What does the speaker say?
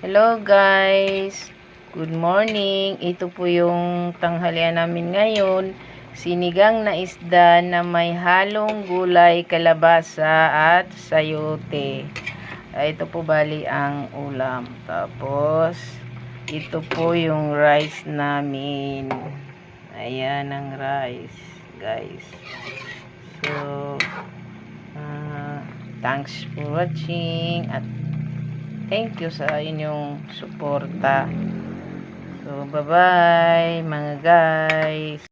Hello guys! Good morning! Ito po yung tanghalian namin ngayon. Sinigang na isda na may halong gulay, kalabasa at sayote. Ah, Ito po bali ang ulam. Tapos, ito po yung rice namin. Ayan ang rice, guys. So, ah, thanks for watching at Thank you sa inyong suporta. So, bye-bye mga guys.